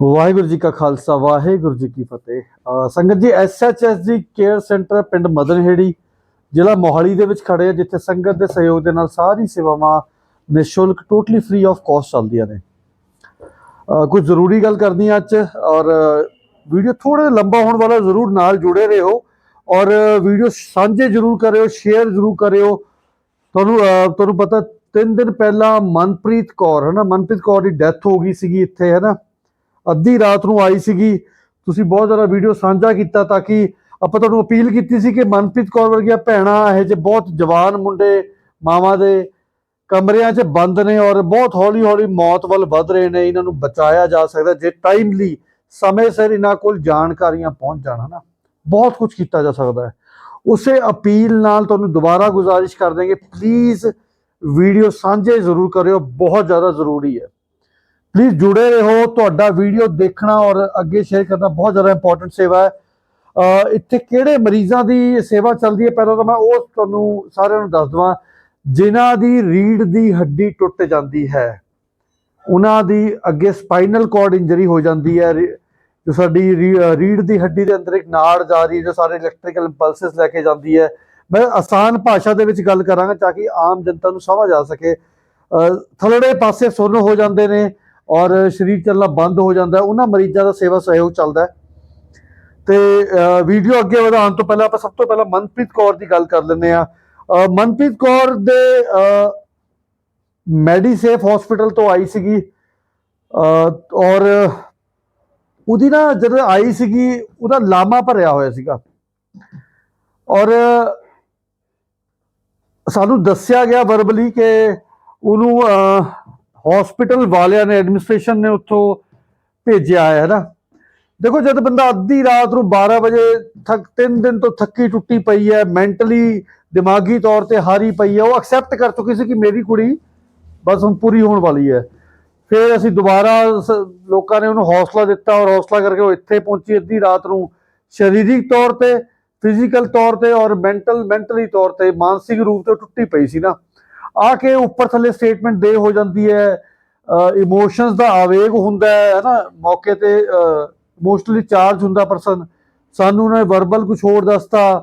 ਵਾਹਿਗੁਰੂ ਜੀ ਕਾ ਖਾਲਸਾ, ਵਾਹਿਗੁਰੂ ਜੀ ਕੀ ਫਤਿਹ। ਸੰਗਤ ਜੀ ਐਸਐਚਐਸਜੀ ਕੇਅਰ ਸੈਂਟਰ ਪਿੰਡ ਮਦਨਹੇੜੀ ਜ਼ਿਲ੍ਹਾ ਮੋਹਾਲੀ ਦੇ ਵਿੱਚ ਖੜੇ ਆ, ਜਿੱਥੇ ਸੰਗਤ ਦੇ ਸਹਿਯੋਗ ਦੇ ਨਾਲ ਸਾਰੀ ਸੇਵਾਵਾਂ ਨਿਸ਼ੁਲਕ, ਟੋਟਲੀ ਫ੍ਰੀ ਆਫ ਕਾਸਟ ਚੱਲਦੀਆਂ ਨੇ। ਕੁਝ ਜ਼ਰੂਰੀ ਗੱਲ ਕਰਨੀ ਆ ਅੱਜ, ਔਰ ਵੀਡੀਓ ਥੋੜਾ ਲੰਬਾ ਹੋਣ ਵਾਲਾ, ਜ਼ਰੂਰ ਨਾਲ ਜੁੜੇ ਰਹੋ, ਔਰ ਵੀਡੀਓ ਸਾਂਝੇ ਜ਼ਰੂਰ ਕਰਿਓ, ਸ਼ੇਅਰ ਜ਼ਰੂਰ ਕਰਿਓ। ਤੁਹਾਨੂੰ ਤੁਹਾਨੂੰ ਪਤਾ, ਤਿੰਨ ਦਿਨ ਪਹਿਲਾਂ ਮਨਪ੍ਰੀਤ ਕੌਰ ਹੈ ਨਾ ਮਨਪ੍ਰੀਤ ਕੌਰ ਦੀ ਡੈਥ ਹੋ ਗਈ ਸੀਗੀ ਇੱਥੇ ਹੈ ਨਾ ਅੱਧੀ ਰਾਤ ਨੂੰ ਆਈ ਸੀਗੀ। ਤੁਸੀਂ ਬਹੁਤ ਜ਼ਿਆਦਾ ਵੀਡੀਓ ਸਾਂਝਾ ਕੀਤਾ ਤਾਂ ਕਿ ਆਪਾਂ ਤੁਹਾਨੂੰ ਅਪੀਲ ਕੀਤੀ ਸੀ ਕਿ ਮਨਪ੍ਰੀਤ ਕੌਰ ਵਰਗੀਆਂ ਭੈਣਾਂ ਇਹ ਜਿਹੇ ਬਹੁਤ ਜਵਾਨ ਮੁੰਡੇ ਮਾਵਾਂ ਦੇ ਕਮਰਿਆਂ 'ਚ ਬੰਦ ਨੇ ਔਰ ਬਹੁਤ ਹੌਲੀ ਹੌਲੀ ਮੌਤ ਵੱਲ ਵੱਧ ਰਹੇ ਨੇ। ਇਹਨਾਂ ਨੂੰ ਬਚਾਇਆ ਜਾ ਸਕਦਾ ਜੇ ਟਾਈਮਲੀ ਸਮੇਂ ਸਿਰ ਇਹਨਾਂ ਕੋਲ ਜਾਣਕਾਰੀਆਂ ਪਹੁੰਚ ਜਾਣਾ ਨਾ ਬਹੁਤ ਕੁਝ ਕੀਤਾ ਜਾ ਸਕਦਾ ਹੈ। ਉਸੇ ਅਪੀਲ ਨਾਲ ਤੁਹਾਨੂੰ ਦੁਬਾਰਾ ਗੁਜ਼ਾਰਿਸ਼ ਕਰ ਦੇਂਗੇ ਪਲੀਜ਼ ਵੀਡੀਓ ਸਾਂਝੇ ਜ਼ਰੂਰ ਕਰਿਓ। ਬਹੁਤ ਜ਼ਿਆਦਾ ਜ਼ਰੂਰੀ ਹੈ। ਪਲੀਜ਼ ਜੁੜੇ ਰਹੋ, ਤੁਹਾਡਾ ਵੀਡੀਓ ਦੇਖਣਾ ਔਰ ਅੱਗੇ ਸ਼ੇਅਰ ਕਰਨਾ ਬਹੁਤ ਜ਼ਿਆਦਾ ਇੰਪੋਰਟੈਂਟ ਸੇਵਾ ਹੈ। ਇੱਥੇ ਕਿਹੜੇ ਮਰੀਜ਼ਾਂ ਦੀ ਸੇਵਾ ਚੱਲਦੀ ਹੈ? ਪਹਿਲਾਂ ਤਾਂ ਮੈਂ ਉਹ ਤੁਹਾਨੂੰ ਸਾਰਿਆਂ ਨੂੰ ਦੱਸ ਦਵਾਂ, ਜਿਨ੍ਹਾਂ ਦੀ ਰੀੜ ਦੀ ਹੱਡੀ ਟੁੱਟ ਜਾਂਦੀ ਹੈ। ਉਹਨਾਂ ਦੀ ਅੱਗੇ ਸਪਾਈਨਲ ਕਾਰਡ ਇੰਜਰੀ ਹੋ ਜਾਂਦੀ ਹੈ। ਰੀ- ਜੋ ਸਾਡੀ ਰੀ- ਰੀੜ ਦੀ ਹੱਡੀ ਦੇ ਅੰਦਰ ਇੱਕ ਨਾੜ ਜਾ ਰਹੀ ਹੈ, ਜੋ ਸਾਰੇ ਇਲੈਕਟ੍ਰੀਕਲ ਇੰਪਲਸਸ ਲੈ ਕੇ ਜਾਂਦੀ ਹੈ। ਮੈਂ ਆਸਾਨ ਭਾਸ਼ਾ ਦੇ ਵਿੱਚ ਗੱਲ ਕਰਾਂਗਾ ਤਾਂ ਕਿ ਆਮ ਜਨਤਾ ਨੂੰ ਸਮਝ ਆ ਸਕੇ। ਅਹ ਥਲੜੇ ਪਾਸੇ ਸੁੰਨ ਹੋ ਜਾਂਦੇ ਨੇ। ਔਰ ਸਰੀਰ ਚੱਲਣਾ ਬੰਦ ਹੋ ਜਾਂਦਾ ਉਹਨਾਂ ਮਰੀਜ਼ਾਂ ਦਾ ਸੇਵਾ ਸਹਿਯੋਗ ਚੱਲਦਾ ਤੇ ਵੀਡੀਓ ਅੱਗੇ ਵਧਾਉਣ ਤੋਂ ਪਹਿਲਾਂ ਆਪਾਂ ਸਭ ਤੋਂ ਪਹਿਲਾਂ ਮਨਪ੍ਰੀਤ ਕੌਰ ਦੀ ਗੱਲ ਕਰ ਲੈਂਦੇ ਆ ਮਨਪ੍ਰੀਤ ਕੌਰ ਦੇ ਮੈਡੀਸੇਫ ਹਸਪੀਟਲ ਤੋਂ ਆਈ ਸੀਗੀ। ਅਹ, ਔਰ ਉਹਦੀ ਨਾ ਜਦੋਂ ਆਈ ਸੀਗੀ ਉਹਦਾ ਲਾਮਾ ਭਰਿਆ ਹੋਇਆ ਸੀਗਾ। ਔਰ ਸਾਨੂੰ ਦੱਸਿਆ ਗਿਆ ਵਰਬਲੀ ਕਿ ਉਹਨੂੰ ਹਸਪੀਟਲ ਵਾਲਿਆਂ ਨੇ ਐਡਮਿਨਿਸਟ੍ਰੇਸ਼ਨ ਨੇ ਉੱਥੋਂ ਭੇਜਿਆ ਹੈ ਨਾ। ਦੇਖੋ ਜਦ ਬੰਦਾ ਅੱਧੀ ਰਾਤ ਨੂੰ 12 ਵਜੇ ਥੱਕ ਤਿੰਨ ਦਿਨ ਤੋਂ ਥੱਕੀ ਟੁੱਟੀ ਪਈ ਹੈ ਮੈਂਟਲੀ ਦਿਮਾਗੀ ਤੌਰ ਤੇ ਹਾਰੀ ਪਈ ਹੈ, ਉਹ ਐਕਸੈਪਟ ਕਰ ਚੁੱਕੀ ਸੀ ਕਿ ਮੇਰੀ ਕੁੜੀ ਬਸ ਹੁਣ ਪੂਰੀ ਹੋਣ ਵਾਲੀ ਹੈ। ਫਿਰ ਅਸੀਂ ਦੁਬਾਰਾ ਸ- ਲੋਕਾਂ ਨੇ ਉਹਨੂੰ ਹੌਸਲਾ ਦਿੱਤਾ ਔਰ ਹੌਸਲਾ ਕਰਕੇ ਉਹ ਇੱਥੇ ਪਹੁੰਚੀ ਅੱਧੀ ਰਾਤ ਨੂੰ ਸਰੀਰਕ ਤੌਰ ਤੇ ਫਿਜ਼ੀਕਲ ਤੌਰ ਤੇ ਔਰ ਮੈਂਟਲ ਮੈਂਟਲੀ ਤੌਰ ਤੇ, ਮਾਨਸਿਕ ਰੂਪ ਤੇ ਟੁੱਟੀ ਪਈ ਸੀ ਨਾ। ਆ ਕੇ ਉੱਪਰ ਥੱਲੇ ਸਟੇਟਮੈਂਟ ਦੇ ਹੋ ਜਾਂਦੀ ਹੈ ਇਮੋਸ਼ਨਸ ਦਾ ਆਵੇਗ ਹੁੰਦਾ ਹੈ ਨਾ ਮੌਕੇ ਤੇ ਇਮੋਸ਼ਨਲੀ ਚਾਰਜ ਹੁੰਦਾ ਪਰਸਨ ਸਾਨੂੰ ਉਹਨਾਂ ਨੇ ਵਰਬਲ ਕੁਝ ਹੋਰ ਦੱਸਤਾ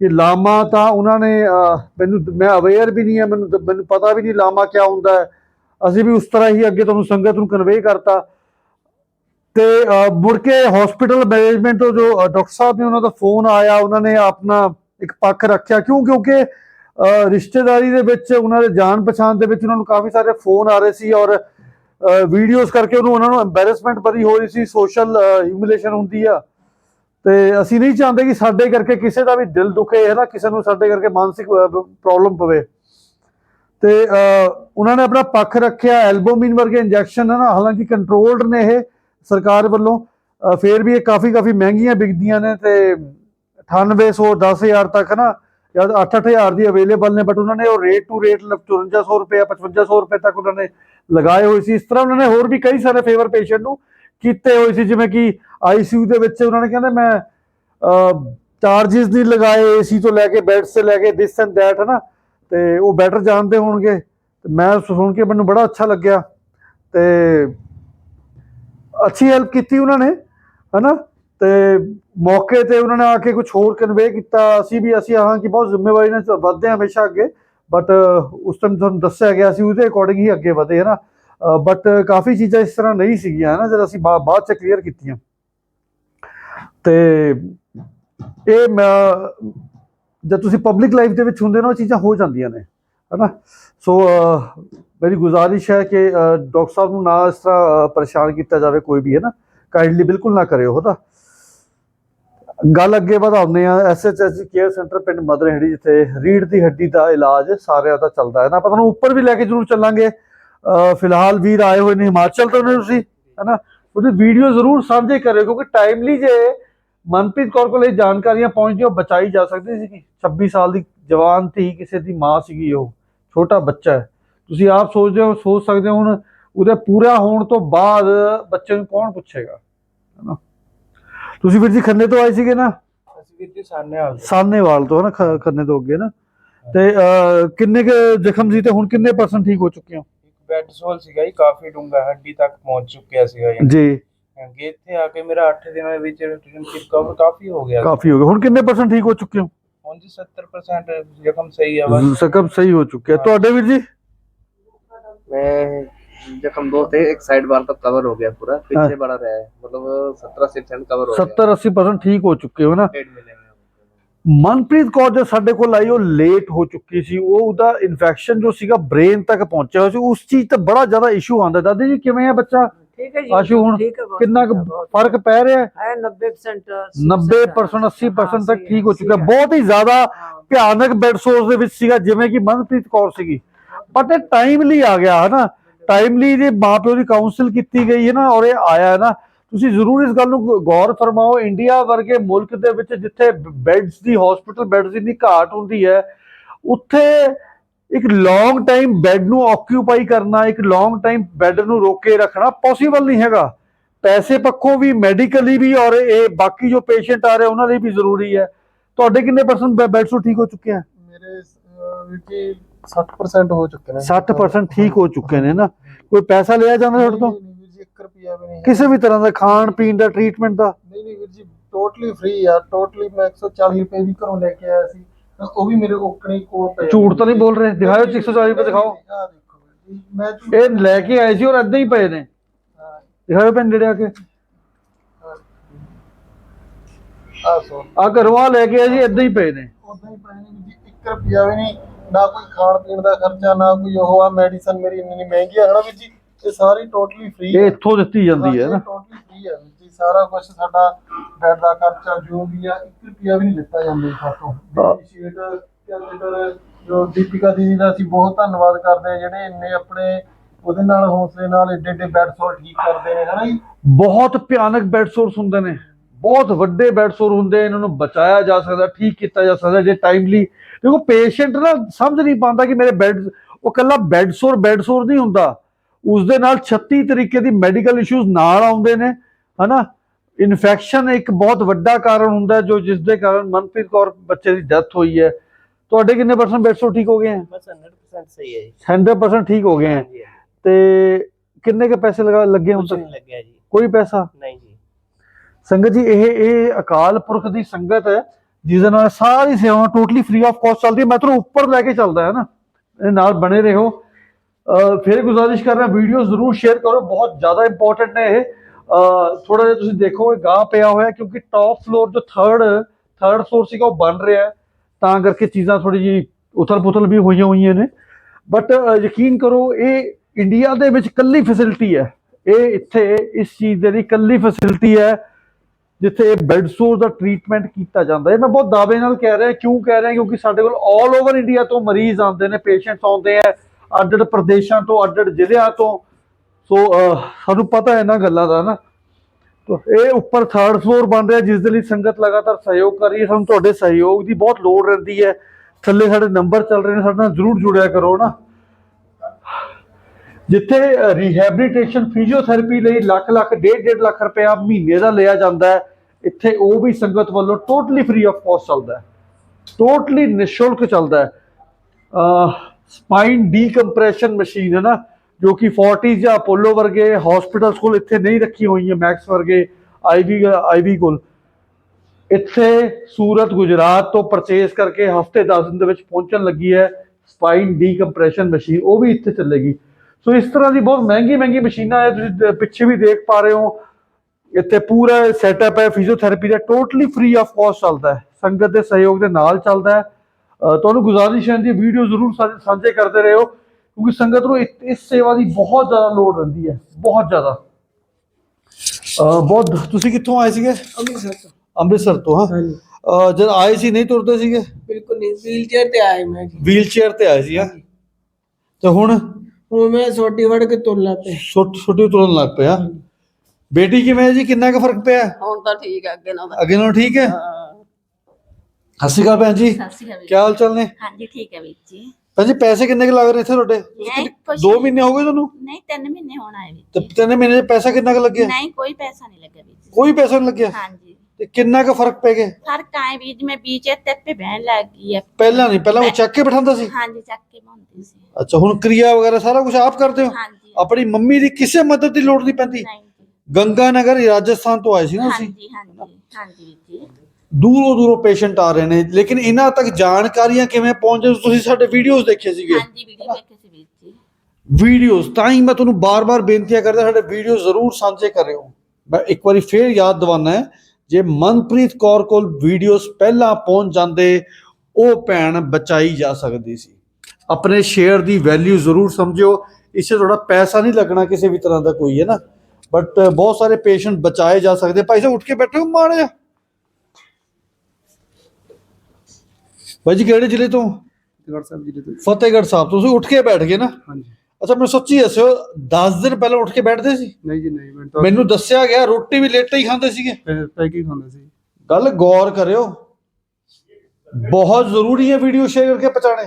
ਕਿ ਲਾਮਾ ਤਾਂ ਉਹਨਾਂ ਨੇ ਮੈਨੂੰ, ਮੈਂ ਅਵੇਅਰ ਵੀ ਨਹੀਂ ਹੈ, ਮੈਨੂੰ ਮੈਨੂੰ ਪਤਾ ਵੀ ਨਹੀਂ ਲਾਮਾ ਕੀ ਹੁੰਦਾ ਹੈ। ਅਸੀਂ ਵੀ ਉਸ ਤਰ੍ਹਾਂ ਹੀ ਅੱਗੇ ਤੁਹਾਨੂੰ ਸੰਗਤ ਨੂੰ ਕਨਵੇ ਕਰਤਾ। ਤੇ ਮੁੜ ਕੇ ਹਸਪੀਟਲ ਮੈਨੇਜਮੈਂਟ ਤੋਂ ਜੋ ਡਾਕਟਰ ਸਾਹਿਬ ਨੇ ਉਹਨਾਂ ਦਾ ਫੋਨ ਆਇਆ, ਉਹਨਾਂ ਨੇ ਆਪਣਾ ਇੱਕ ਪੱਖ ਰੱਖਿਆ। ਕਿਉਂ? ਕਿਉਂਕਿ ਰਿਸ਼ਤੇਦਾਰੀ ਦੇ ਵਿੱਚ ਉਹਨਾਂ ਦੇ ਜਾਣ ਪਛਾਣ ਦੇ ਵਿੱਚ ਉਹਨਾਂ ਨੂੰ ਕਾਫੀ ਸਾਰੇ ਫੋਨ ਆ ਰਹੇ ਸੀ ਔਰ ਵੀਡੀਓਜ਼ ਕਰਕੇ ਉਹਨੂੰ ਉਹਨਾਂ ਨੂੰ ਐਮਬੈਰਸਮੈਂਟ ਬੜੀ ਹੋ ਰਹੀ ਸੀ ਸੋਸ਼ਲ ਹਿਊਮਿਲੇਸ਼ਨ ਹੁੰਦੀ ਆ। ਤੇ ਅਸੀਂ ਨਹੀਂ ਚਾਹੁੰਦੇ ਕਿ ਸਾਡੇ ਕਰਕੇ ਕਿਸੇ ਦਾ ਵੀ ਦਿਲ ਦੁਖੇ ਹੈ ਨਾ? ਕਿਸੇ ਨੂੰ ਸਾਡੇ ਕਰਕੇ ਮਾਨਸਿਕ ਪ੍ਰੋਬਲਮ ਪਵੇ। ਤੇ ਉਹਨਾਂ ਨੇ ਆਪਣਾ ਪੱਖ ਰੱਖਿਆ ਐਲਬੋਮਿਨ ਵਰਗੇ ਇੰਜੈਕਸ਼ਨ ਹੈ ਨਾ? ਹਾਲਾਂਕਿ ਕੰਟਰੋਲਡ ਨੇ ਇਹ ਸਰਕਾਰ ਵੱਲੋਂ। ਅਹ, ਫੇਰ ਵੀ ਇਹ ਕਾਫੀ ਕਾਫੀ ਮਹਿੰਗੀਆਂ ਵਿਕਦੀਆਂ ਨੇ ਤੇ 9800 10000 ਤੱਕ ਨਾ? ਜਾਂ 8-8000 ਦੀ ਅਵੇਲੇਬਲ ਨੇ ਬਟ ਉਹਨਾਂ ਨੇ ਉਹ ਰੇਟ ਟੂ ਰੇਟ 5400 ਰੁਪਏ 5500 ਰੁਪਏ ਤੱਕ ਉਹਨਾਂ ਨੇ ਲਗਾਏ ਹੋਏ ਸੀ। ਇਸ ਤਰ੍ਹਾਂ ਉਹਨਾਂ ਨੇ ਹੋਰ ਵੀ ਕਈ ਸਾਰੇ ਫੇਵਰ ਪੇਸ਼ੈਂਟ ਨੂੰ ਕੀਤੇ ਹੋਏ ਸੀ, ਜਿਵੇਂ ਕਿ ਆਈਸੀਯੂ ਦੇ ਵਿੱਚ ਉਹਨਾਂ ਨੇ ਕਹਿੰਦੇ, ਮੈਂ ਚਾਰजेस ਨਹੀਂ ਲਗਾਏ ਏਸੀ ਤੋਂ ਲੈ ਕੇ ਬੈੱਡਸ ਤੋਂ ਲੈ ਕੇ ਦਿਸ ਐਂਡ ਦੈਟ ਹੈ ਨਾ ਤੇ ਉਹ ਬੈਟਰ ਜਾਣਦੇ ਹੋਣਗੇ। ਤੇ ਮੈਂ ਸੁਣ ਕੇ ਮੈਨੂੰ ਬੜਾ ਅੱਛਾ ਲੱਗਿਆ। ਤੇ ਅੱਛੀ ਹੈਲਪ ਕੀਤੀ ਉਹਨਾਂ ਨੇ, ਹਨਾ? ਤੇ ਮੌਕੇ ਤੇ ਉਹਨਾਂ ਨੇ ਆ ਕੇ ਕੁਝ ਹੋਰ ਕਨਵੇ ਕੀਤਾ। ਅਸੀਂ ਵੀ, ਅਸੀਂ ਹਾਂ ਕਿ ਬਹੁਤ ਜ਼ਿੰਮੇਵਾਰੀ ਨਾਲ ਵਧਦੇ ਹਾਂ ਹਮੇਸ਼ਾ ਅੱਗੇ ਬਟ ਉਸ ਟਾਈਮ ਤੁਹਾਨੂੰ ਦੱਸਿਆ ਗਿਆ ਸੀ, ਉਹਦੇ ਅਕੋਰਡਿੰਗ ਹੀ ਅੱਗੇ ਵਧੇ ਹੈ ਨਾ ਬਟ ਕਾਫੀ ਚੀਜ਼ਾਂ ਇਸ ਤਰ੍ਹਾਂ ਨਹੀਂ ਸੀਗੀਆਂ ਨਾ ਜਦ ਅਸੀਂ ਬਾ- ਬਾਅਦ ਚ ਕਲੀਅਰ ਕੀਤੀਆਂ। ਤੇ ਇਹ ਮੈਂ- ਜਦ ਤੁਸੀਂ ਪਬਲਿਕ ਲਾਈਫ ਦੇ ਵਿੱਚ ਹੁੰਦੇ ਨਾ, ਉਹ ਚੀਜ਼ਾਂ ਹੋ ਜਾਂਦੀਆਂ ਨੇ, ਹਨਾ? ਸੋ ਮੇਰੀ ਗੁਜ਼ਾਰਿਸ਼ ਹੈ ਕਿ ਡਾਕਟਰ ਸਾਹਿਬ ਨੂੰ ਨਾ ਇਸ ਤਰ੍ਹਾਂ ਪਰੇਸ਼ਾਨ ਕੀਤਾ ਜਾਵੇ ਕੋਈ ਵੀ ਹੈ ਨਾ ਕਾਈਂਡਲੀ ਬਿਲਕੁਲ ਨਾ ਕਰਿਓ, ਉਹਦਾ। ਗੱਲ ਅੱਗੇ ਵਧਾਉਂਦੇ ਆ ਐਸਐਚਐਸ ਕੇਅਰ ਸੈਂਟਰ ਪਿੰਡ ਮਦਰਹੇੜੀ, ਜਿੱਥੇ ਰੀੜ ਦੀ ਹੱਡੀ ਦਾ ਇਲਾਜ ਸਾਰਿਆਂ ਦਾ ਚੱਲਦਾ ਹੈ। ਨਾ, ਆਪਾਂ ਤੁਹਾਨੂੰ ਉੱਪਰ ਵੀ ਲੈ ਕੇ ਜ਼ਰੂਰ ਚੱਲਾਂਗੇ। ਫਿਲਹਾਲ ਵੀਰ ਆਏ ਹੋਏ ਨੇ ਹਿਮਾਚਲ ਤੋਂ ਨੇ ਤੁਸੀਂ ਹਨਾ ਉਹਦੀ ਵੀਡੀਓ ਜ਼ਰੂਰ ਸਾਂਝੇ ਕਰਿਓ, ਕਿਉਂਕਿ ਟਾਈਮਲੀ ਜੇ ਮਨਪ੍ਰੀਤ ਕੌਰ ਕੋਲ ਇਹ ਜਾਣਕਾਰੀਆਂ ਪਹੁੰਚਦੀਆਂ, ਉਹ ਬਚਾਈ ਜਾ ਸਕਦੀ ਸੀ 26 ਸਾਲ ਦੀ ਜਵਾਨ ਧੀ ਕਿਸੇ ਦੀ ਮਾਂ ਸੀਗੀ ਉਹ, ਛੋਟਾ ਬੱਚਾ ਹੈ। ਤੁਸੀਂ ਆਪ ਸੋਚਦੇ ਹੋ, ਸੋਚ ਸਕਦੇ ਹੋ ਹੁਣ, ਉਹਦੇ ਪੂਰਾ ਹੋਣ ਤੋਂ ਬਾਅਦ ਬੱਚੇ ਨੂੰ ਕੌਣ ਪੁੱਛੇਗਾ ਹੈਨਾ ਤੁਸੀਂ ਵੀਰ ਜੀ ਖੰਨੇ ਤੋਂ ਆਏ ਸੀਗੇ ਨਾ? ਅਸੀਂ ਵੀਰ ਜੀ ਗਏ ਸਾਹਨੇਵਾਲ ਤੋਂ ਨਾ ਖੰਨੇ ਤੋਂ ਅੱਗੇ ਨਾ। ਤੇ ਕਿੰਨੇ ਕੁ ਜ਼ਖਮ ਸੀ ਤੇ ਹੁਣ ਕਿੰਨੇ ਪਰਸੈਂਟ ਠੀਕ ਹੋ ਚੁੱਕੇ ਹੋ? ਇੱਕ ਬੈੱਡ ਸੋਲ ਸੀਗਾ ਜੀ ਕਾਫੀ ਡੂੰਘਾ ਹੱਡੀ ਤੱਕ ਪਹੁੰਚ ਚੁੱਕਿਆ ਸੀਗਾ ਜੀ। ਅੱਗੇ ਇੱਥੇ ਆ ਕੇ ਮੇਰਾ 8 ਦਿਨਾਂ ਦੇ ਵਿੱਚ ਰਿਕਵਰ ਕਾਫੀ ਹੋ ਗਿਆ। ਕਾਫੀ ਹੋ ਗਿਆ। ਹੁਣ ਕਿੰਨੇ ਪਰਸੈਂਟ ਠੀਕ ਹੋ ਚੁੱਕੇ ਹੋ? ਹੁਣ ਜੀ 70% ਜ਼ਖਮ ਸਹੀ ਆ ਬਸ। ਸਕਬ ਸਹੀ ਹੋ ਚੁੱਕਿਆ ਤੁਹਾਡੇ ਵੀਰ ਜੀ? मैं जख्म दो थे एक साइड बार तक कवर हो गया पूरा हाँ। पीछे बड़ा रहा है मतलब सत्रह परसेंट कवर हो गया 70 80% ਠੀਕ ਹੋ ਚੁੱਕੇ ਹੋ ਨਾ डेढ़ महीने में ਮਨਪ੍ਰੀਤ ਕੌਰ ਜੋ ਸਾਡੇ ਕੋਲ ਆਈ ਉਹ ਲੇਟ ਹੋ ਚੁੱਕੀ ਸੀ ਉਹ ਉਹਦਾ ਇਨਫੈਕਸ਼ਨ ਜੋ ਸੀਗਾ ਬ੍ਰੇਨ ਤੱਕ ਪਹੁੰਚਿਆ ਹੋਇਆ ਸੀ ਉਸ ਚੀਜ਼ ਤੇ ਬੜਾ ਜ਼ਿਆਦਾ ਇਸ਼ੂ ਆਉਂਦਾ ਦਾਦੀ ਜੀ ਕਿਵੇਂ ਹੈ ਬੱਚਾ ਠੀਕ ਹੈ ਜੀ ਆਸ਼ੂ ਹੁਣ ਠੀਕ ਹੈ ਬਹੁਤ ਕਿੰਨਾ ਕੁ ਬਹੁਤ ਫਰਕ ਪੈ ਰਿਹਾ ਹੈ ਹੈ 90% 90% 80% ਤੱਕ ਠੀਕ ਹੋ ਚੁੱਕਾ ਹੈ। ਬਹੁਤ ਹੀ ਜ਼ਿਆਦਾ ਭਿਆਨਕ ਬੈਡ ਸੋਰਸ ਦੇ ਵਿੱਚ ਸੀਗਾ ਜਿਵੇਂ ਕਿ ਮਨਪ੍ਰੀਤ ਕੌਰ ਸੀਗੀ ਬਟ ਇਹ ਟਾਈਮਲੀ ਆ ਗਿਆ ਹੈ ਨਾ ਟਾਈਮਲੀ ਜੇ ਮਾਪਿਓ ਦੀ ਕਾਉਂਸਲ ਕੀਤੀ ਗਈ ਹੈ ਨਾ ਔਰ ਇਹ ਆਇਆ ਹੈ ਨਾ। ਤੁਸੀਂ ਜ਼ਰੂਰ ਇਸ ਗੱਲ ਨੂੰ ਗੌਰ ਫਰਮਾਓ ਇੰਡੀਆ ਵਰਗੇ ਮੁਲਕ ਦੇ ਵਿੱਚ ਜਿੱਥੇ ਬੈੱਡਸ ਦੀ ਹਸਪੀਟਲ ਬੈੱਡਸ ਦੀ ਘਾਟ ਹੁੰਦੀ ਹੈ ਉੱਥੇ ਇੱਕ ਲੌਂਗ ਟਾਈਮ ਬੈੱਡ ਨੂੰ ਆਕਿਊਪਾਈ ਕਰਨਾ ਇੱਕ ਲੌਂਗ ਟਾਈਮ ਬੈੱਡ ਨੂੰ ਰੋਕ ਰੱਖਣਾ ਪੋਸੀਬਲ ਨਹੀਂ ਹੈਗਾ। ਪੈਸੇ ਪੱਖੋਂ ਵੀ ਮੈਡੀਕਲੀ ਵੀ ਔਰ ਇਹ ਬਾਕੀ ਜੋ ਪੇਸ਼ੈਂਟ ਆ ਰਹੇ ਉਹਨਾਂ ਲਈ ਵੀ ਜ਼ਰੂਰੀ ਹੈ। ਤੁਹਾਡੇ ਕਿੰਨੇ ਪਰਸੈਂਟ ਬੈੱਡ ਤੋਂ ਠੀਕ ਹੋ ਚੁੱਕੇ ਆ ਮੇਰੇ ਅਹ, 60% ਹੋ ਚੁੱਕੇ ਨੇ 60% ਠੀਕ ਹੋ ਚੁੱਕੇ ਨੇ ਨਾ ਕੋਈ ਪੈਸਾ ਲਿਆ ਜਾਂਦਾ ਤੁਹਾਡੇ ਤੋਂ ਨਹੀਂ, ਨਹੀਂ ਵੀਰ ਜੀ 1 ਰੁਪਿਆ ਵੀ ਨਹੀਂ ਹੈ। ਕਿਸੇ ਵੀ ਤਰ੍ਹਾਂ ਦਾ ਖਾਣ ਪੀਣ ਦਾ ਟ੍ਰੀਟਮੈਂਟ ਦਾ ਨਹੀਂ ਨਹੀਂ ਵੀਰ ਜੀ ਟੋਟਲੀ ਫ੍ਰੀ ਆ ਟੋਟਲੀ ਮੈਂ 140 ਰੁਪਏ ਵੀ ਘਰੋਂ ਲੈ ਕੇ ਆਇਆ ਸੀ ਤਾਂ ਉਹ ਵੀ ਮੇਰੇ ਓਕਣੇ ਕੋਲ ਪਏ ਆ। ਝੂਠ ਤਾਂ ਨਹੀਂ ਬੋਲ ਰਹੇ ਦਿਖਾਓ 140 ਰੁਪਏ ਦਿਖਾਓ ਆਹ ਦੇਖੋ ਵੀਰ ਜੀ, ਮੈਂ ਝੂਠ ਇਹ ਲੈ ਕੇ ਆਏ ਸੀ ਔਰ ਏਦਾਂ ਹੀ ਪਏ ਨੇ ਹਾਂ, ਦਿਖਾਓ ਭੈਣ ਜਿਹੜੇ ਆ ਕੇ ਆਹ ਸੋ ਆ ਘਰੋਂ ਆ ਲੈ ਕੇ ਆਏ ਸੀ ਏਦਾਂ ਹੀ ਪਏ ਨੇ ਉਦਾਂ ਹੀ ਪਏ ਨੇ ਵੀਰ ਜੀ 1 ਰੁਪਿਆ ਵੀ ਨਹੀਂ ਨਾ ਕੋਈ ਖਾਣ ਪੀਣ ਦਾ ਖਰਚਾ ਨਾ ਕੋਈ ਉਹ ਆ ਮੈਡੀਸਨ ਮੇਰੀ ਇੰਨੀ ਮਹਿੰਗੀ ਆ ਹਨਾ ਵੀਰ ਜੀ? ਇਹ ਸਾਰੀ ਟੋਟਲੀ ਫ੍ਰੀ ਇਹ ਇੱਥੋਂ ਦਿੱਤੀ ਜਾਂਦੀ ਹੈ ਨਾ। ਟੋਟਲੀ ਫ੍ਰੀ ਹੈ ਵੀਰ ਜੀ। ਸਾਰਾ ਕੁਝ ਸਾਡਾ ਬੈੱਡ ਦਾ ਖਰਚਾ ਜੋ ਵੀ ਆ 1 ਰੁਪਿਆ ਵੀ ਨਹੀਂ ਲਿੱਤਾ ਜਾਂਦਾ ਸਾਤੋਂ। ਸ਼ੀਟ ਕੈਲਕੂਲੇਟਰ ਜੋ ਦੀਪਿਕਾ ਦੀਦੀ ਦਾ ਅਸੀਂ ਬਹੁਤ ਧੰਨਵਾਦ ਕਰਦੇ ਹਾਂ ਜਿਹੜੇ ਇੰਨੇ ਆਪਣੇ ਉਹਦੇ ਨਾਲ ਹੌਸਲੇ ਨਾਲ ਏਡੇ ਏਡੇ ਬੈੱਡ ਸੋਲ ਠੀਕ ਕਰਦੇ ਨੇ ਹਨਾ ਜੀ? ਬਹੁਤ ਭਿਆਨਕ ਬੈੱਡ ਸੋਰਸ ਹੁੰਦੇ ਨੇ। ਬਹੁਤ ਵੱਡੇ ਬੈਡਸੋਰ ਹੁੰਦੇ ਇਹਨਾਂ ਨੂੰ ਬਚਾਇਆ ਜਾ ਸਕਦਾ ਠੀਕ ਕੀਤਾ ਜਾ ਸਕਦਾ ਜੇ ਟਾਈਮਲੀ ਦੇਖੋ ਪੇਸ਼ੈਂਟ ਨਾ ਸਮਝ ਨਹੀਂ ਪਾਉਂਦਾ ਕਿ ਮੇਰੇ ਬੈਡ ਉਹ ਕੱਲਾ ਬੈਡਸੋਰ ਬੈਡਸੋਰ ਨਹੀਂ ਹੁੰਦਾ। ਉਸ ਦੇ ਨਾਲ 36 ਤਰੀਕੇ ਦੀ ਮੈਡੀਕਲ ਇਸ਼ੂਜ਼ ਨਾਲ ਆਉਂਦੇ ਨੇ ਹਨਾ? ਇਨਫੈਕਸ਼ਨ ਇੱਕ ਬਹੁਤ ਵੱਡਾ ਕਾਰਨ ਹੁੰਦਾ ਜੋ ਜਿਸ ਦੇ ਕਾਰਨ ਮਨਪ੍ਰੀਤ ਕੌਰ ਬੱਚੇ ਦੀ ਡੈਥ ਹੋਈ ਹੈ। ਤੁਹਾਡੇ ਕਿੰਨੇ ਪਰਸੈਂਟ ਬੈਡਸੋਰ ਠੀਕ ਹੋ ਗਏ ਹੈ? ਬਸ 100% ਸਹੀ ਹੈ ਜੀ। 100% ਠੀਕ ਹੋ ਗਏ ਹੈ। ਤੇ ਕਿੰਨੇ ਕੇ ਪੈਸੇ ਲੱਗੇ ਹੁਣ ਤੱਕ? ਲੱਗਿਆ ਜੀ। ਕੋਈ ਪੈਸਾ? ਨਹੀਂ ਸੰਗਤ ਜੀ, ਇਹ ਇਹ ਅਕਾਲ ਪੁਰਖ ਦੀ ਸੰਗਤ ਹੈ ਜਿਸ ਦੇ ਨਾਲ ਸਾਰੀ ਸੇਵਾਵਾਂ ਟੋਟਲੀ ਫ੍ਰੀ ਆਫ ਕਾਸਟ ਚੱਲਦੀ ਹੈ। ਮੈਂ ਤੁਹਾਨੂੰ ਉੱਪਰ ਲੈ ਕੇ ਚੱਲਦਾ ਹੈ ਨਾ, ਇਹ ਨਾਲ ਬਣੇ ਰਹੋ। ਅਹ ਫਿਰ ਗੁਜ਼ਾਰਿਸ਼ ਕਰ ਰਿਹਾ ਵੀਡੀਓ ਜ਼ਰੂਰ ਸ਼ੇਅਰ ਕਰੋ, ਬਹੁਤ ਜ਼ਿਆਦਾ ਇੰਪੋਰਟੈਂਟ ਨੇ ਇਹ। ਥੋੜਾ ਜਿਹਾ ਤੁਸੀਂ ਦੇਖੋ, ਇਹ ਗਾਹ ਪਿਆ ਹੋਇਆ ਕਿਉਂਕਿ ਟੌਪ ਫਲੋਰ ਜੋ ਥਰਡ ਥਰਡ ਫਲੋਰ ਸੀਗਾ, ਉਹ ਬਣ ਰਿਹਾ ਤਾਂ ਕਰਕੇ ਚੀਜ਼ਾਂ ਥੋੜੀ ਜੀ ਉਥਲ ਪੁਥਲ ਵੀ ਹੋਈਆਂ ਹੋਈਆਂ ਨੇ। ਬਟ ਯਕੀਨ ਕਰੋ, ਇਹ ਇੰਡੀਆ ਦੇ ਵਿੱਚ ਕੱਲੀ ਫੈਸਿਲਿਟੀ ਹੈ। ਇਹ ਇੱਥੇ, ਇਸ ਚੀਜ਼ ਦੇ ਲਈ ਕੱਲੀ ਫੈਸਿਲਿਟੀ ਹੈ। ਜਿੱਥੇ ਬੈੱਡ ਸੋਰ ਦਾ ਟ੍ਰੀਟਮੈਂਟ ਕੀਤਾ ਜਾਂਦਾ ਹੈ। ਮੈਂ ਬਹੁਤ ਦਾਅਵੇ ਨਾਲ ਕਹਿ ਰਿਹਾ, ਕਿਉਂ ਕਹਿ ਰਿਹਾ? ਕਿਉਂਕਿ ਸਾਡੇ ਕੋਲ 올 ਓਵਰ ਇੰਡੀਆ ਤੋਂ ਮਰੀਜ਼ ਆਉਂਦੇ ਨੇ ਪੇਸ਼ੈਂਟਸ ਆਉਂਦੇ ਆ, ਅੱਡ-ਅੱਡ ਪ੍ਰਦੇਸ਼ਾਂ ਤੋਂ, ਅੱਡ-ਅੱਡ ਜ਼ਿਲ੍ਹਿਆਂ ਤੋਂ। ਸੋ ਸਾਨੂੰ ਪਤਾ ਹੈ ਇਹਨਾਂ ਗੱਲਾਂ ਦਾ ਨਾ। ਤੋ, ਇਹ ਉੱਪਰ ਥਰਡ ਫਲੋਰ ਬਣ ਰਿਹਾ, ਜਿਸ ਦੇ ਲਈ ਸੰਗਤ ਲਗਾਤਾਰ ਸਹਿਯੋਗ ਕਰ ਰਹੀ ਹੈ। ਸਾਨੂੰ ਤੁਹਾਡੇ ਸਹਿਯੋਗ ਦੀ ਬਹੁਤ ਲੋੜ ਰਹਿੰਦੀ ਹੈ। ਥੱਲੇ ਸਾਡੇ ਨੰਬਰ ਚੱਲ ਰਹੇ ਨੇ, ਸਾਡੇ ਨਾਲ ਜ਼ਰੂਰ ਜੁੜਿਆ ਕਰੋ ਨਾ। ਜਿੱਥੇ ਰੀਹੈਬਿਲਿਟੇਸ਼ਨ ਫਿਜ਼ੀਓਥੈਰੇਪੀ ਲਈ ਲੱਖ ਲੱਖ ਡੇਢ ਡੇਢ ਲੱਖ ਰੁਪਇਆ ਮਹੀਨੇ ਦਾ ਲਿਆ ਜਾਂਦਾ ਹੈ। ਇੱਥੇ ਉਹ ਵੀ ਸੰਗਤ ਵੱਲੋਂ ਟੋਟਲੀ ਫ੍ਰੀ ਆਫ ਕਾਸਟ ਚੱਲਦਾ ਹੈ। ਟੋਟਲੀ ਨਿਸ਼ੁਲਕ ਚੱਲਦਾ ਹੈ। ਸਪਾਈਨ ਡੀਕੰਪਰੈਸ਼ਨ ਮਸ਼ੀਨ ਹੈ ਨਾ, ਜੋ ਕਿ ਫੋਰਟੀਜ਼ ਜਾਂ ਅਪੋਲੋ ਵਰਗੇ ਹਸਪੀਟਲਸ ਕੋਲ ਇੱਥੇ ਨਹੀਂ ਰੱਖੀ ਹੋਈ ਹੈ ਮੈਕਸ ਵਰਗੇ ਆਈਵੀ ਆਈਵੀ ਕੋਲ। ਇੱਥੇ ਸੂਰਤ ਗੁਜਰਾਤ ਤੋਂ ਪਰਚੇਸ ਕਰਕੇ ਹਫ਼ਤੇ 10 ਦਿਨ ਦੇ ਵਿੱਚ ਪਹੁੰਚਣ ਲੱਗੀ ਹੈ ਸਪਾਈਨ ਡੀਕੰਪਰੈਸ਼ਨ ਮਸ਼ੀਨ ਉਹ ਵੀ ਇੱਥੇ ਚੱਲੇਗੀ। ਸੋ ਇਸ ਤਰ੍ਹਾਂ ਦੀ ਬਹੁਤ ਮਹਿੰਗੀ ਮਹਿੰਗੀ ਮਸ਼ੀਨਾਂ ਹੈ, ਤੁਸੀਂ ਪਿੱਛੇ ਵੀ ਦੇਖ ਪਾ ਰਹੇ ਹੋ। ਇੱਥੇ ਪੂਰਾ ਸੈਟਅਪ ਹੈ ਫਿਜ਼ੀਓਥੈਰੇਪੀ ਦਾ ਟੋਟਲੀ ਫ੍ਰੀ ਆਫ ਕਾਸਟ ਚੱਲਦਾ ਹੈ। ਸੰਗਤ ਦੇ ਸਹਿਯੋਗ ਦੇ ਨਾਲ ਚੱਲਦਾ ਹੈ। ਤੁਹਾਨੂੰ ਗੁਜ਼ਾਰਿਸ਼ ਹੈ ਦੀ ਵੀਡੀਓ ਜ਼ਰੂਰ ਸਾਂਝੇ ਕਰਦੇ ਰਹੋ ਕਿਉਂਕਿ ਸੰਗਤ ਨੂੰ ਇਸ- ਸੇਵਾ ਦੀ ਬਹੁਤ ਜ਼ਿਆਦਾ ਲੋੜ ਰਹਿੰਦੀ ਹੈ ਬਹੁਤ ਜ਼ਿਆਦਾ। ਬਹੁਤ ਤੁਸੀਂ ਕਿੱਥੋਂ ਆਏ ਸੀਗੇ? ਅੰਮ੍ਰਿਤਸਰ ਤੋਂ। ਅੰਮ੍ਰਿਤਸਰ ਤੋਂ ਹਾਂ। ਜਦ ਆਏ ਸੀ ਨਹੀਂ ਤੁਰਦੇ ਸੀਗੇ? ਬਿਲਕੁਲ ਨਹੀਂ ਵੀਲ ਚੇਅਰ ਤੇ ਆਏ ਮੈਂ ਜੀ। ਵੀਲ ਚੇਅਰ ਤੇ ਆਏ ਸੀ ਹਾਂ। ਤੇ ਹੁਣ? ਹੁਣ ਮੈਂ ਸੋਟੀ ਵੜ ਕੇ ਤੁਰਨਾ ਪਿਆ। ਛੋਟੀ ਛੋਟੀ ਤੁਰਨ ਲੱਗ ਪਿਆ। ਬੇਟੀ ਕਿਵੇਂ ਹੈ ਜੀ? ਕਿੰਨਾ ਕੁ ਫ਼ਰਕ ਪਿਆ? ਹੁਣ ਤਾਂ ਠੀਕ ਹੈ ਅੱਗੇ ਨਾਲ ਤਾਂ ਅੱਗੇ ਨਾਲੋਂ ਠੀਕ ਹੈ? ਹਾਂ। ਸਤਿ ਸ਼੍ਰੀ ਅਕਾਲ ਭੈਣ ਜੀ। ਸਤਿ ਸ਼੍ਰੀ ਅਕਾਲ ਵੀਰ ਕੀ ਹਾਲ ਚਾਲ ਨੇ? ਹਾਂਜੀ ਠੀਕ ਹੈ ਵੀਰ ਜੀ। ਭੈਣ ਜੀ ਪੈਸੇ ਕਿੰਨੇ ਕੁ ਲੱਗ ਰਹੇ ਇੱਥੇ ਤੁਹਾਡੇ? ਨਹੀਂ ਕੁਛ 2 ਨਹੀਂ। ਮਹੀਨੇ ਹੋ ਗਏ ਤੁਹਾਨੂੰ? ਨਹੀਂ ਤਿੰਨ ਮਹੀਨੇ ਹੋਣ ਆਏ ਵੀਰ ਤੇ ਜੀ। ਤਿੰਨ ਮਹੀਨੇ ਚ ਪੈਸਾ ਕਿੰਨਾ ਕੁ ਲੱਗਿਆ? ਨਹੀਂ ਕੋਈ ਪੈਸਾ ਨਹੀਂ ਲੱਗਾ ਵੀਰ ਜੀ। ਕੋਈ ਪੈਸਾ ਨਹੀਂ ਲੱਗਿਆ? ਹਾਂਜੀ। ਤੇ ਕਿੰਨਾ ਕੁ ਫ਼ਰਕ ਪੈ ਗਿਆ? ਫ਼ਰਕ ਆਏ ਵੀਰ ਜੀ ਮੈਂ ਬੀਚ ਤੇ ਤੇ ਬਹਿਣ ਲੱਗ ਗਈ ਹੈ। ਪਹਿਲਾਂ ਨਹੀਂ ਪਹਿਲਾਂ ਉਹ ਚੱਕ ਕੇ ਬਿਠਾਉਂਦਾ ਸੀ? ਹਾਂਜੀ ਚੱਕ ਕੇ ਬਣਦੀ ਸੀ। ਅੱਛਾ ਹੁਣ ਕਿਰਿਆ ਵਗੈਰਾ ਸਾਰਾ ਕੁਝ ਆਪ ਕਰਦੇ ਹੋ? ਹਾਂਜੀ। ਆਪਣੀ ਮੰਮੀ ਦੀ ਕਿਸੇ ਮਦਦ ਦੀ ਲੋੜ ਨਹੀਂ ਪੈਂਦੀ? ਨਹੀਂ। ਜੀ ਗੰਗਾ ਨਗਰ ਰਾਜਸਥਾਨ ਤੋਂ ਆਏ ਸੀ ਨਾ ਤੁਸੀਂ ਹਾਂਜੀ ਹਾਂਜੀ ਹਾਂਜੀ ਜੀ। ਦੂਰੋਂ ਦੂਰੋਂ ਪੇਸ਼ੈਂਟ ਆ ਰਹੇ ਨੇ ਲੇਕਿਨ ਇਹਨਾਂ ਤੱਕ ਜਾਣਕਾਰੀਆਂ ਕਿਵੇਂ ਪਹੁੰਚੇ? ਤੁਸੀਂ ਸਾਡੇ ਵੀਡੀਓਜ਼ ਦੇਖੇ ਸੀਗੇ। ਹਾਂਜੀ ਵੀਡੀਓ ਵੇਖੇ ਸੀ ਵੀਰ ਜੀ। ਵੀਡੀਓਜ਼ ਤਾਂ ਹੀ ਮੈਂ ਤੁਹਾਨੂੰ ਬਾਰ-ਬਾਰ ਬੇਨਤੀਆਂ ਕਰਦਾ ਸਾਡੇ ਵੀਡੀਓ ਜ਼ਰੂਰ ਸਾਂਝੇ ਕਰਿਓ। ਮੈਂ ਇੱਕ ਵਾਰੀ ਫੇਰ ਯਾਦ ਦਿਵਾਨਾ ਹੈ ਜੇ ਮਨਪ੍ਰੀਤ ਕੌਰ ਕੋਲ ਵੀਡੀਓਜ਼ ਪਹਿਲਾਂ ਪਹੁੰਚ ਜਾਂਦੇ ਉਹ ਭੈਣ ਬਚਾਈ ਜਾ ਸਕਦੀ ਸੀ। ਆਪਣੇ ਸ਼ੇਅਰ ਦੀ ਵੈਲਿਊ ਜ਼ਰੂਰ ਸਮਝਿਓ। ਇਸੇ ਥੋੜਾ ਪੈਸਾ ਨਹੀਂ ਲੱਗਣਾ ਕਿਸੇ ਵੀ ਤਰ੍ਹਾਂ ਦਾ ਕੋਈ ਹੈ ਨਾ? ਬਟ ਬਹੁਤ ਸਾਰੇ ਪੇਸ਼ੈਂਟ ਬਚਾਏ ਜਾ ਸਕਦੇ। ਭਾਈ ਸਾਹਿਬ ਉੱਠ ਕੇ ਬੈਠੇ ਹੋ ਮਾੜਿਆ ਭਾਈ ਜੀ ਕਿਹੜੇ ਜ਼ਿਲ੍ਹੇ ਤੋਂ? ਫਤਿਹਗੜ੍ਹ ਸਾਹਿਬ ਜ਼ਿਲ੍ਹੇ ਤੋਂ ਫਤਿਹਗੜ੍ਹ ਸਾਹਿਬ ਤੁਸੀਂ ਉੱਠ ਕੇ ਬੈਠ ਗਏ ਨਾ? ਹਾਂਜੀ। ਅੱਛਾ ਮੈਨੂੰ ਸੱਚੀ ਦੱਸਿਓ 10 ਦਿਨ ਪਹਿਲਾਂ ਉੱਠ ਕੇ ਬੈਠਦੇ ਸੀ? ਨਹੀਂ ਜੀ ਨਹੀਂ ਮੈਂ ਤਾਂ ਮੈਨੂੰ ਦੱਸਿਆ ਗਿਆ ਰੋਟੀ ਵੀ ਲੇਟ ਹੀ ਖਾਂਦੇ ਸੀਗੇ। ਪੈਕ ਹੀ ਖਾਂਦਾ ਸੀ। ਗੱਲ ਗੌਰ ਕਰਿਓ ਬਹੁਤ ਜ਼ਰੂਰੀ ਹੈ ਵੀਡੀਓ ਸ਼ੇਅਰ ਕਰਕੇ ਪਹੁੰਚਾਣੇ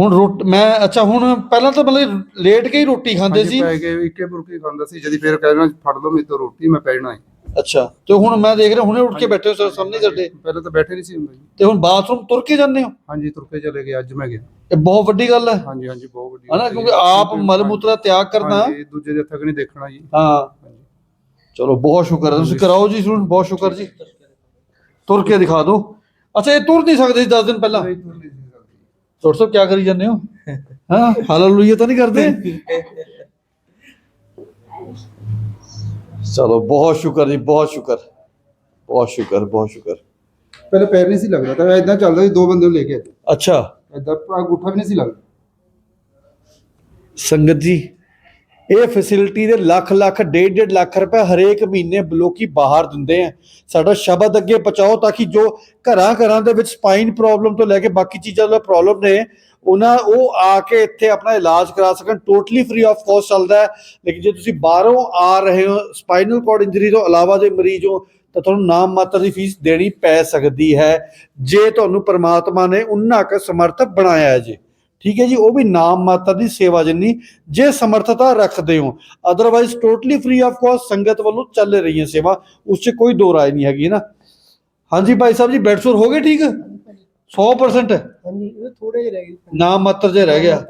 ਹੁਣ ਰੋਟ ਮੈਂ ਅੱਛਾ ਹੁਣ ਪਹਿਲਾਂ ਤਾਂ ਮਤਲਬ ਲੇਟ ਕੇ ਹੀ ਰੋਟੀ ਖਾਂਦੇ ਸੀ। ਪੈ ਕੇ ਇੱਕੇ ਬੁਰਕੀ ਖਾਂਦਾ ਸੀ ਜਦੀ ਫਿਰ ਕਹਿਣਾ ਫੜ ਲਓ ਮੇਰੇ ਤੋਂ ਰੋਟੀ ਮੈਂ ਪੈਣਾ ਹੈ ਅੱਛਾ ਤੇ ਹੁਣ ਮੈਂ ਦੇਖ ਰਿਹਾ ਹੁਣੇ ਉੱਠ ਕੇ ਬੈਠੇ ਹੋ ਸਰ ਸਾਹਮਣੇ ਸਾਡੇ ਪਹਿਲਾਂ ਤਾਂ ਬੈਠੇ ਨਹੀਂ ਸੀ ਹੁੰਦਾ ਜੀ। ਤੇ ਹੁਣ ਬਾਥਰੂਮ ਤੁਰ ਕੇ ਜਾਂਦੇ ਹੋ? ਹਾਂਜੀ ਤੁਰਕੇ ਚਲੇ ਗਏ ਅੱਜ ਮੈਂ ਗਿਆ। ਇਹ ਬਹੁਤ ਵੱਡੀ ਗੱਲ ਹੈ। ਹਾਂਜੀ ਹਾਂਜੀ ਬਹੁਤ ਵੱਡੀ ਹਨਾ ਕਿਉਂਕਿ ਆਪ ਮਲ ਮੂਤਰਾ ਤਿਆਗ ਕਰਨਾ। ਹਾਂਜੀ, ਦੂਜੇ ਦੇ ਨਹੀਂ ਦੇਖਣਾ ਜੀ। ਹਾਂ। ਚਲੋ ਬਹੁਤ ਸ਼ੁਕਰ ਹੈ। ਤੁਸੀਂ ਕਰਾਓ ਜੀ ਸੁਣ ਬਹੁਤ ਸ਼ੁਕਰ ਜੀ। ਤੁਰ ਕੇ ਦਿਖਾ ਦਿਓ। ਅੱਛਾ ਇਹ ਤੁਰ ਨਹੀਂ ਸਕਦੇ ਸੀ 10 ਦਿਨ ਪਹਿਲਾਂ? ਨਹੀਂ, ਤੁਰ ਨਹੀਂ ਸੀ ਸਕਦੀ। ਡਾਕਟਰ ਸਾਹਿਬ ਕੀ ਕਰੀ ਜਾਂਦੇ ਹੋ ਹਾਂ ਹਾਲੇਲੂਇਆ ਤਾਂ ਨਹੀਂ ਕਰਦੇ ਚਲੋ ਬਹੁਤ ਸ਼ੁਕਰ ਜੀ ਬਹੁਤ ਸ਼ੁਕਰ ਬਹੁਤ ਸ਼ੁਕਰ ਬਹੁਤ ਸ਼ੁਕਰ ਪਹਿਲੇ ਪੈਰ ਨਹੀਂ ਸੀ ਲੱਗਦਾ ਤਾਂ ਇਦਾਂ ਚੱਲਦਾ ਸੀ ਦੋ ਬੰਦੇ ਨੂੰ ਲੈ ਕੇ ਅੱਛਾ ਇਦਾਂ ਅੰਗੂਠਾ ਵੀ ਨਹੀਂ ਸੀ ਲੱਗਦਾ ਸੰਗਤ ਜੀ ਇਹ ਫੈਸਿਲਿਟੀ ਦੇ ਲੱਖ ਲੱਖ, ਡੇਢ ਡੇਢ ਲੱਖ ਰੁਪਏ ਹਰੇਕ ਮਹੀਨੇ ਲੋਕੀ ਬਾਹਰ ਦਿੰਦੇ ਆ। ਸਾਡਾ ਸ਼ਬਦ ਅੱਗੇ ਪਹੁੰਚਾਓ ਤਾਂ ਕਿ ਜੋ ਘਰਾਂ ਘਰਾਂ ਦੇ ਵਿੱਚ ਸਪਾਈਨ ਪ੍ਰੋਬਲਮ ਤੋਂ ਲੈ ਕੇ ਬਾਕੀ ਚੀਜ਼ਾਂ ਦਾ ਪ੍ਰੋਬਲਮ ਨੇ, ਉਹਨਾਂ ਉਹ ਆ ਕੇ ਇੱਥੇ ਆਪਣਾ ਇਲਾਜ ਕਰਾ ਸਕਣ। ਟੋਟਲੀ ਫ੍ਰੀ ਆਫ ਕਾਸਟ ਚੱਲਦਾ ਹੈ। ਲੇਕਿਨ ਜੇ ਤੁਸੀਂ ਬਾਹਰੋਂ ਆ ਰਹੇ ਹੋ ਸਪਾਈਨਲ ਕਾਰਡ ਇੰਜਰੀ ਤੋਂ ਇਲਾਵਾ ਜੇ ਮਰੀਜ਼ ਹੋ, ਤਾਂ ਤੁਹਾਨੂੰ ਨਾਮ ਮਾਤਰ ਦੀ ਫੀਸ ਦੇਣੀ ਪੈ ਸਕਦੀ ਹੈ। ਜੇ ਤੁਹਾਨੂੰ ਪਰਮਾਤਮਾ ਨੇ ਉਹਨਾਂ ਕੁ ਸਮਰਥ ਬਣਾਇਆ ਹੈ ਜੀ। ਠੀਕ ਹੈ ਜੀ ਉਹ ਵੀ ਨਾਮ ਮਾਤਰ ਦੀ ਸੇਵਾ ਜਿੰਨੀ ਜੇ ਸਮਰਥਤਾ ਰੱਖਦੇ ਹੋ। Otherwise totally free of cost ਸੰਗਤ ਵੱਲੋਂ ਚੱਲ ਰਹੀ ਹੈ ਸੇਵਾ ਉਸ 'ਚ ਕੋਈ ਦੋ ਰਾਏ ਨਹੀਂ ਹੈਗੀ ਨਾ? ਹਾਂਜੀ ਭਾਈ ਸਾਹਿਬ ਜੀ ਬੈਡਸੋਰ ਹੋ ਗਏ ਠੀਕ? 100% ਹਾਂਜੀ ਇਹ ਥੋੜੇ ਜਿਹੇ ਰਹਿ ਗਏ। ਨਾਮ ਮਾਤਰ ਜੇ ਰਹਿ ਗਿਆ।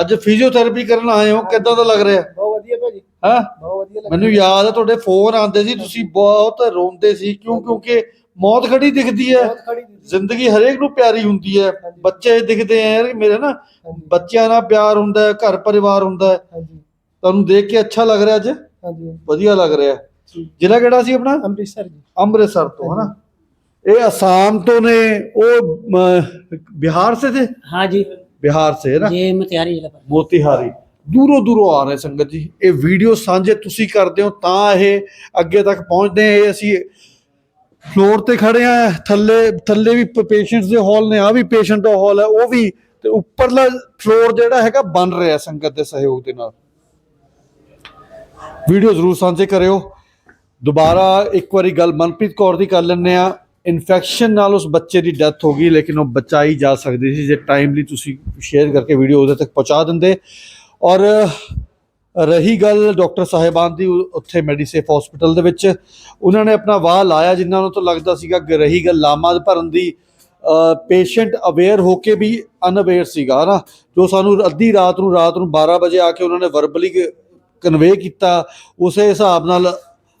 ਅੱਜ ਫਿਜ਼ੀਓਥੈਰੇਪੀ ਕਰਨ ਆਏ ਹੋ ਕਿੱਦਾਂ ਦਾ ਲੱਗ ਰਿਹਾ? ਬਹੁਤ ਵਧੀਆ ਭਾਜੀ। ਹਾਂ? ਬਹੁਤ ਵਧੀਆ ਮੈਨੂੰ ਯਾਦ ਹੈ ਤੁਹਾਡੇ ਫੋਨ ਆਉਂਦੇ ਸੀ ਤੁਸੀਂ ਬਹੁਤ ਰੋਂਦੇ ਸੀ ਕਿਉਂ? ਕਿਉਂਕਿ ਮੌਤ ਖੜੀ ਦਿਖਦੀ ਹੈ ਖੜੀ ਦੀ ਜ਼ਿੰਦਗੀ ਹਰੇਕ ਨੂੰ ਪਿਆਰੀ ਹੁੰਦੀ ਹੈ ਬੱਚੇ ਦਿਖਦੇ ਆ ਯਾਰ ਮੇਰੇ ਨਾ ਬੱਚਿਆਂ ਨਾਲ ਪਿਆਰ ਹੁੰਦਾ ਹੈ ਘਰ ਪਰਿਵਾਰ ਹੁੰਦਾ ਹੈ ਹਾਂਜੀ ਤੁਹਾਨੂੰ ਦੇਖ ਕੇ ਅੱਛਾ ਲੱਗ ਰਿਹਾ ਅੱਜ ਹਾਂਜੀ ਵਧੀਆ ਲੱਗ ਰਿਹਾ ਜ਼ਿਲ੍ਹਾ ਕਿਹੜਾ ਸੀ ਆਪਣਾ ਅੰਮ੍ਰਿਤਸਰ ਜੀ ਅੰਮ੍ਰਿਤਸਰ ਤੋਂ ਹਨਾ ਇਹ ਅਸਾਮ ਤੋਂ ਨੇ ਉਹ ਅਮ, ਬਿਹਾਰ ਸੇ ਥੇ हाँ जी ਬਿਹਾਰ ਸੇ ਹੈ ਨਾ ये मतिहारी जिला पर ਮੋਤੀਹਾਰੀ ਦੂਰੋਂ ਦੂਰੋਂ ਆ ਰਹੇ ਸੰਗਤ ਜੀ ਇਹ ਵੀਡੀਓ ਸਾਂਝੇ ਤੁਸੀਂ ਕਰਦੇ ਹੋ ਤਾਂ ਇਹ ਅੱਗੇ ਤੱਕ ਪਹੁੰਚਦੇ ਆ ਇਹ ਅਸੀਂ ਫਲੋਰ ਤੇ ਖੜੇ ਆ, ਥੱਲੇ ਥੱਲੇ ਵੀ ਪੇਸ਼ੈਂਟਸ ਦੇ ਹਾਲ ਨੇ ਆ ਵੀ ਪੇਸ਼ੈਂਟ ਦਾ ਹਾਲ ਹੈ, ਉਹ ਵੀ ਤੇ ਉੱਪਰਲਾ ਫਲੋਰ ਜਿਹੜਾ ਹੈਗਾ ਬਣ ਰਿਹਾ ਸੰਗਤ ਦੇ ਸਹਿਯੋਗ ਦੇ ਨਾਲ। ਵੀਡੀਓ ਜ਼ਰੂਰ ਸਾਂਝੇ ਕਰਿਓ। ਦੁਬਾਰਾ ਇੱਕ ਵਾਰੀ ਗੱਲ ਮਨਪ੍ਰੀਤ ਕੌਰ ਦੀ ਕਰ ਲੈਂਦੇ ਆ ਇਨਫੈਕਸ਼ਨ ਨਾਲ ਉਸ ਬੱਚੇ ਦੀ ਡੈਥ ਹੋ ਗਈ, ਲੇਕਿਨ ਉਹ ਬਚਾਈ ਜਾ ਸਕਦੀ ਸੀ, ਜੇ ਟਾਈਮਲੀ ਤੁਸੀਂ ਸ਼ੇਅਰ ਕਰਕੇ ਵੀਡੀਓ ਉਹਦੇ ਤੱਕ ਪਹੁੰਚਾ ਦਿੰਦੇ। ਔਰ ਰਹੀ ਗੱਲ ਡਾਕਟਰ ਸਾਹਿਬਾਨ ਦੀ ਉੱਥੇ ਮੈਡੀਸੇਫ ਹਸਪੀਟਲ ਦੇ ਵਿੱਚ। ਉਹਨਾਂ ਨੇ ਆਪਣਾ ਵਾਹ ਲਾਇਆ ਜਿਨ੍ਹਾਂ ਨੂੰ ਤਾਂ ਲੱਗਦਾ ਸੀਗਾ ਰਹੀ ਗੱਲ ਲਾਮਾ ਭਰਨ ਦੀ ਪੇਸ਼ੈਂਟ ਅਵੇਅਰ ਹੋ ਕੇ ਵੀ ਅਨਅਵੇਅਰ ਸੀਗਾ ਨਾ ਜੋ ਸਾਨੂੰ ਅੱਧੀ ਰਾਤ ਨੂੰ ਰਾਤ ਨੂੰ 12 ਵਜੇ ਆ ਕੇ ਉਹਨਾਂ ਨੇ ਵਰਬਲੀ ਕਨਵੇ ਕੀਤਾ, ਉਸੇ ਹਿਸਾਬ ਨਾਲ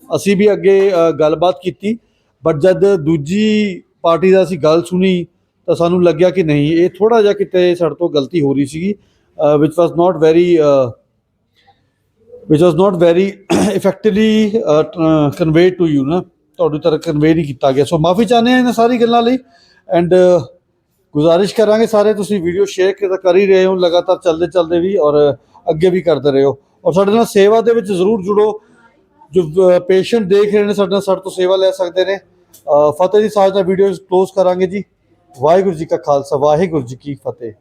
ਅਸੀਂ ਵੀ ਅੱਗੇ ਗੱਲਬਾਤ ਕੀਤੀ। ਬਟ ਜਦ ਦੂਜੀ ਪਾਰਟੀ ਦਾ ਅਸੀਂ ਗੱਲ ਸੁਣੀ, ਤਾਂ ਸਾਨੂੰ ਲੱਗਿਆ ਕਿ ਨਹੀਂ, ਇਹ ਥੋੜਾ ਜਿਹਾ ਕਿਤੇ ਸਾਡੇ ਤੋਂ ਗਲਤੀ ਹੋ ਰਹੀ ਸੀਗੀ which was not very which was not very effectively conveyed to you ਨਾ ਤੁਹਾਡੀ ਤਰ੍ਹਾਂ ਕਨਵੇ ਨਹੀਂ ਕੀਤਾ ਗਿਆ। ਸੋ ਮਾਫੀ ਚਾਹੁੰਦੇ ਹਾਂ ਇਹਨਾਂ ਸਾਰੀ ਗੱਲਾਂ ਲਈ। ਐਂਡ ਗੁਜ਼ਾਰਿਸ਼ ਕਰਾਂਗੇ ਸਾਰੇ, ਤੁਸੀਂ ਵੀਡੀਓ ਸ਼ੇਅਰ ਕਰ ਹੀ ਰਹੇ ਹੋ, ਲਗਾਤਾਰ ਚੱਲਦੇ ਚੱਲਦੇ ਵੀ ਔਰ ਅੱਗੇ ਵੀ ਕਰਦੇ ਰਹੋ। ਔਰ ਸਾਡੇ ਨਾਲ ਸੇਵਾ ਦੇ ਵਿੱਚ ਜ਼ਰੂਰ ਜੁੜੋ। ਜੋ ਪੇਸ਼ੈਂਟ ਦੇਖ ਰਹੇ ਨੇ, ਸਾਡੇ ਨਾਲ ਸਾਡੇ ਤੋਂ ਸੇਵਾ ਲੈ ਸਕਦੇ ਨੇ। ਫਤਿਹ ਦੀ ਸਾਜ ਦਾ ਵੀਡੀਓ ਕਲੋਜ਼ ਕਰਾਂਗੇ ਜੀ। ਵਾਹਿਗੁਰੂ ਜੀ ਕਾ ਖਾਲਸਾ, ਵਾਹਿਗੁਰੂ ਜੀ ਕੀ ਫਤਿਹ।